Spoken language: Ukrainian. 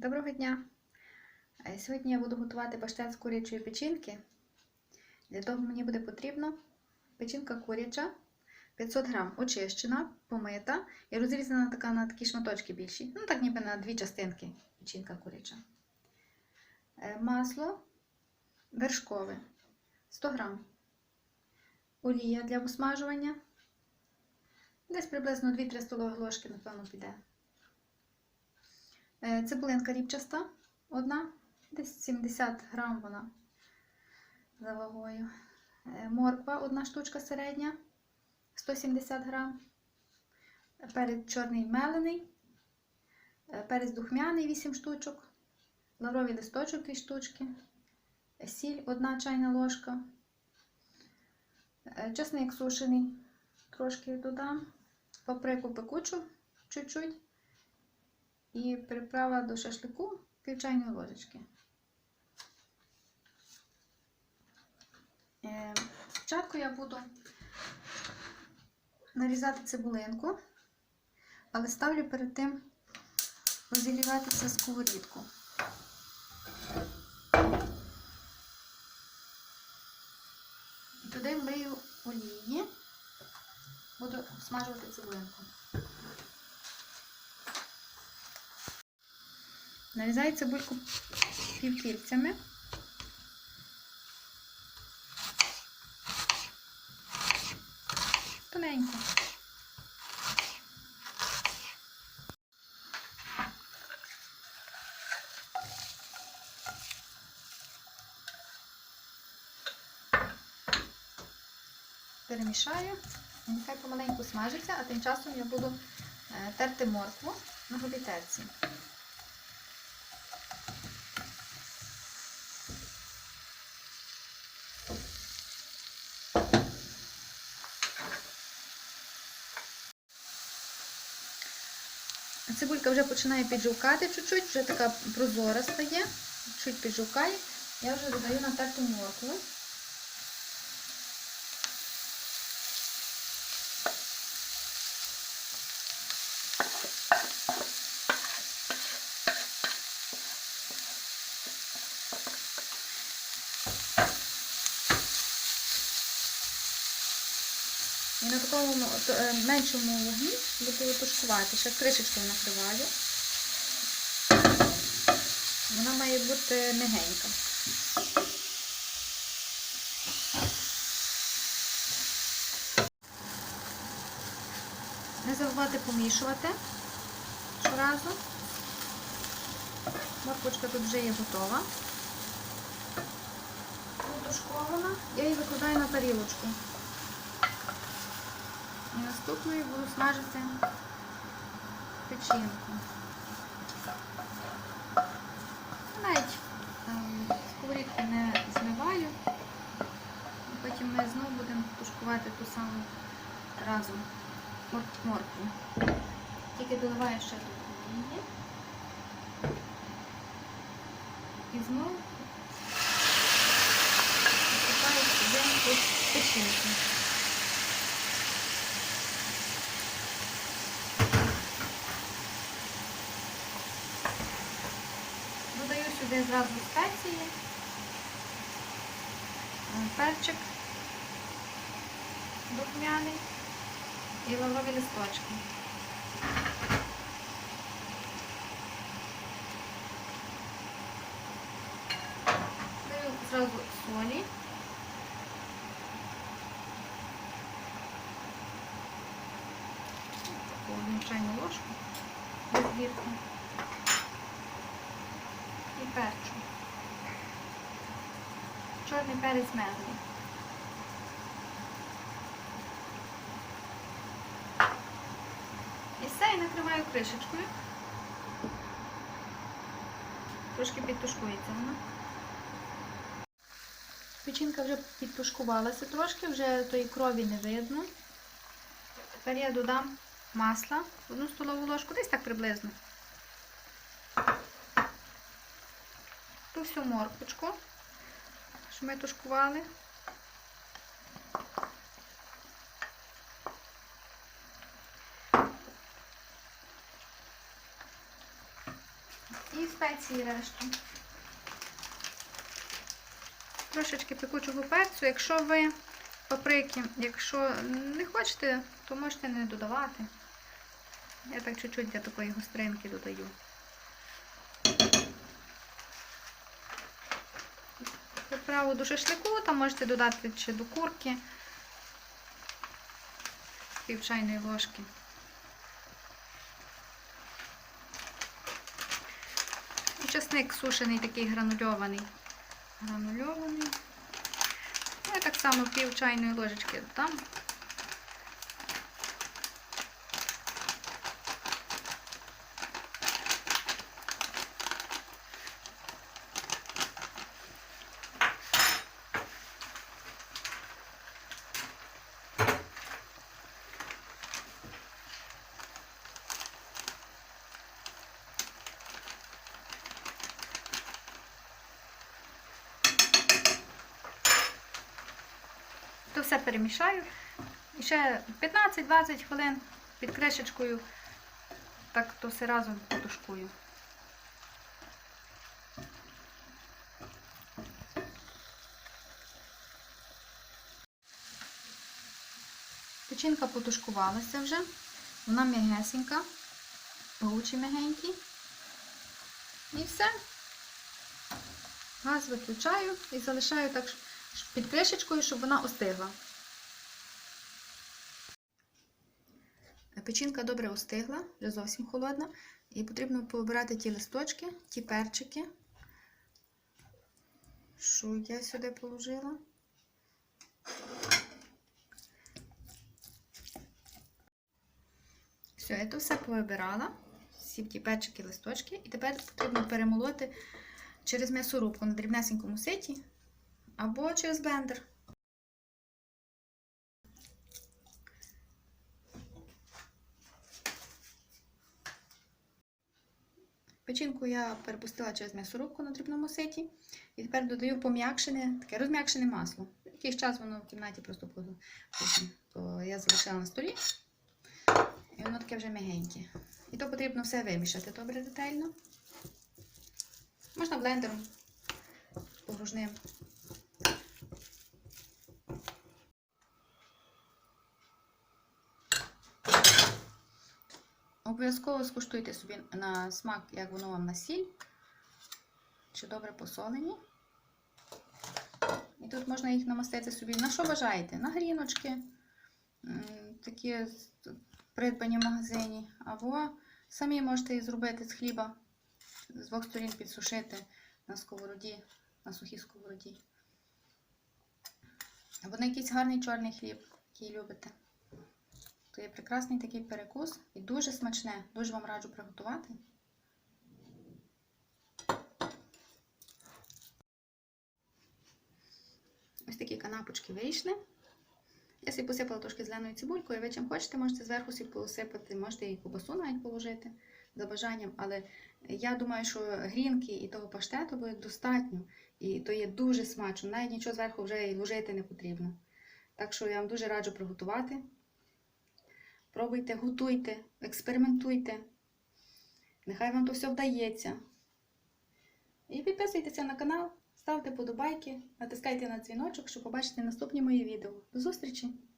Доброго дня! Е, Сьогодні я буду готувати паштет з курячої печінки. Для того мені буде потрібно печінка куряча 500 грам, очищена, помита і розрізана така на такі шматочки більші. Ну, так ніби на дві частинки печінка куряча. Е, Масло вершкове 100 грам. Олія для обсмажування. Десь приблизно 2-3 столові ложки, напевно, піде. Е, Цибулинка рібчаста одна, десь 70 грам вона за вагою. Е, Морква одна штучка середня, 170 грам. Перець чорний мелений, е, перець духмяний 8 штучок, лавровий листочок 2 штучки, сіль 1 чайна ложка, чесник сушений, трошки додам, паприку пекучу чуть-чуть. І приправа до шашлику пів чайної ложечки. Е, Спочатку я буду нарізати цибулинку, але ставлю перед тим розігріватися сковорідку. Туди влию олії, буду смажувати цибулинку. Нарізаю цибульку півкільцями. Тоненько. Перемішаю, нехай помаленьку смажиться, а тим часом я буду е, терти моркву на гобітерці. Цибулька вже починає піджовкати чуть-чуть, вже така прозора стає, чуть піджовкає. Я вже додаю натерту моркву. І на такому ну, е, меншому вогні буду тушкувати. Ще кришечкою накриваю. Вона має бути мягенька. Не забувати помішувати щоразу. Морквочка тут вже є готова. Потушкована. Я її викладаю на тарілочку. Наступною буду смажити печінку. Навіть ем, не змиваю. Потім ми знову будемо тушкувати ту саму разом мор- моркву. Тільки доливаю ще тут олії. І знову насипаю сюди печінку. Додаю зразу спеції, перчик духмяний і лаврові листочки. Чорний перець мелений. І все, і накриваю кришечкою. Трошки підтушкується вона. Печінка вже підтушкувалася трошки, вже тої крові не видно. Тепер я додам масла, одну столову ложку, десь так приблизно. ту всю морквочку, що ми тушкували. І спеції решту. Трошечки пекучого перцю. Якщо ви паприки, якщо не хочете, то можете не додавати. Я так чуть-чуть для такої гостринки додаю. Приправу до шашлику, там можете додати чи до курки пів чайної ложки. І часник сушений, такий гранульований. Гранульований. Ну, Я так само пів чайної ложечки додам. То все перемішаю. І ще 15-20 хвилин під кришечкою. Так то все разом потушкую. Печінка потушкувалася вже. Вона м'ягесенька, паучі м'ягенькі. І все. Газ виключаю і залишаю так під кришечкою, щоб вона остигла. Печінка добре остигла, вже зовсім холодна. І потрібно пообирати ті листочки, ті перчики, що я сюди положила. Все, я то все повибирала, всі ті перчики, листочки, і тепер потрібно перемолоти через м'ясорубку на дрібнесенькому ситі або через блендер. Печінку я перепустила через м'ясорубку на дрібному ситі. І тепер додаю пом'якшене, таке розм'якшене масло. Якийсь час воно в кімнаті просто потім, то я залишила на столі. І воно таке вже м'ягеньке. І то потрібно все вимішати добре ретельно. Можна блендером погружним. Обов'язково скуштуйте собі на смак, як воно вам на сіль, чи добре посолені. І тут можна їх намастити собі на що бажаєте? На гріночки, такі придбані в магазині, або самі можете їх зробити з хліба, з двох сторін підсушити на сковороді, на сухій сковороді. Або на якийсь гарний чорний хліб, який любите. Є прекрасний такий перекус і дуже смачне. Дуже вам раджу приготувати. Ось такі канапочки вийшли. Я собі посипала трошки зеленою цибулькою. Ви чим хочете, можете зверху собі посипати, можете і кубасу навіть положити за бажанням. Але я думаю, що грінки і того паштету буде достатньо. І то є дуже смачно. Навіть нічого зверху вже і ложити не потрібно. Так що я вам дуже раджу приготувати. Пробуйте, готуйте, експериментуйте. Нехай вам то все вдається. І підписуйтеся на канал, ставте подобайки, натискайте на дзвіночок, щоб побачити наступні мої відео. До зустрічі!